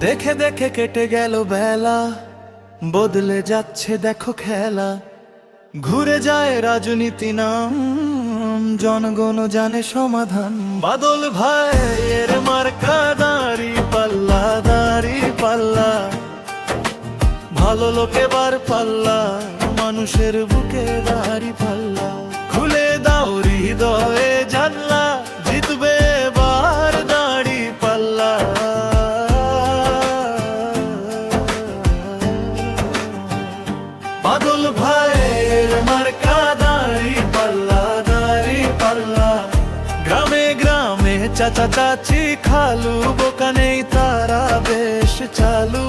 দেখে দেখে কেটে গেল বেলা। বদলে যাচ্ছে দেখো খেলা। ঘুরে যায় রাজনীতি নাম, জনগণ জানে সমাধান। বাদল ভাইয়ের মার্কা দাড়ি পাল্লা, দাঁড়ি পাল্লা। ভালো লোকে বার পাল্লা, মানুষের বুকে দাড়ি পাল্লা। চাচা চাচি খালু, বোকা নেই তারা, বেশ চালু।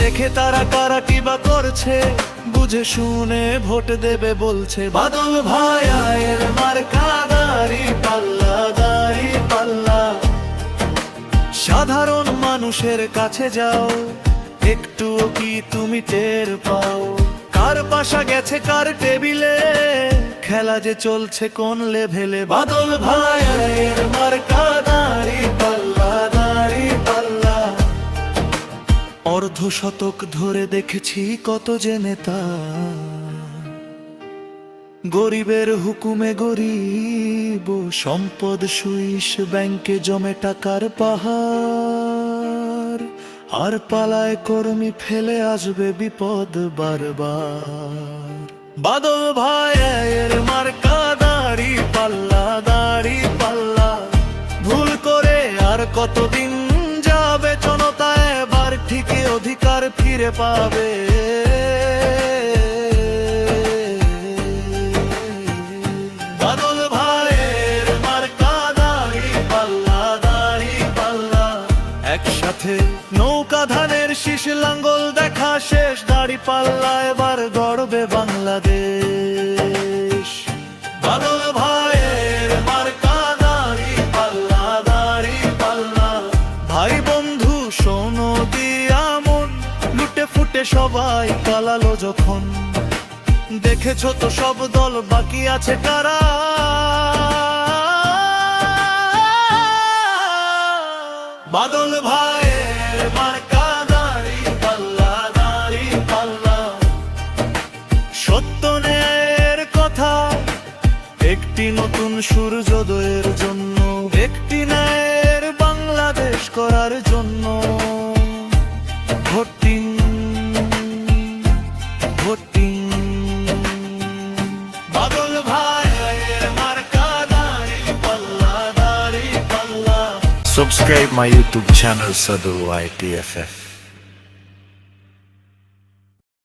দেখে তারা কারা কিবা করছে, বুঝে শুনে ভোট দেবে বলছে। বাদল ভাইয়ের মার্কা দাড়ি পাল্লা দাড়ি পাল্লা। সাধারণ মানুষের কাছে যাও, একটুও কি তুমি টের পাও? কার পাশা গেছে, কার টেবিলে খেলা যে চলছে কোন লেভেলে? বাদল ভাইয়ের মার্কা পাল্লা পাল্লা। অর্ধ শতক ধরে দেখেছি কত যে নেতা। গরিবের হুকুমে গরিব, সম্পদ সুইস ব্যাংকে জমে টাকার পাহাড়। আর পালায় কর্মী ফেলে আসবে বিপদ বারবার। বাদল ভাইয়ের মার্কা দাড়ি পাল্লা দাড়ি পাল্লা। ভুল করে আর কতদিন যাবে জনতা এবার ঠিকই অধিকার ফিরে পাবে। একসাথে নৌকা ধানের শীষ লাঙ্গল দেখা শেষ। দাড়ি পাল্লা এবার গড়বে সবাই পালালো যখন। দেখেছ তো সব দল বাকি আছে কারা? বাদল ভাইয়ের পাল্লা পাল্লা। সত্য ন্যায়ের কথা, একটি নতুন সূর্যোদয়ের জন্য, একটি ন্যায়ের বাংলাদেশ করার জন্য। Subscribe my YouTube channel Sadu YTFF.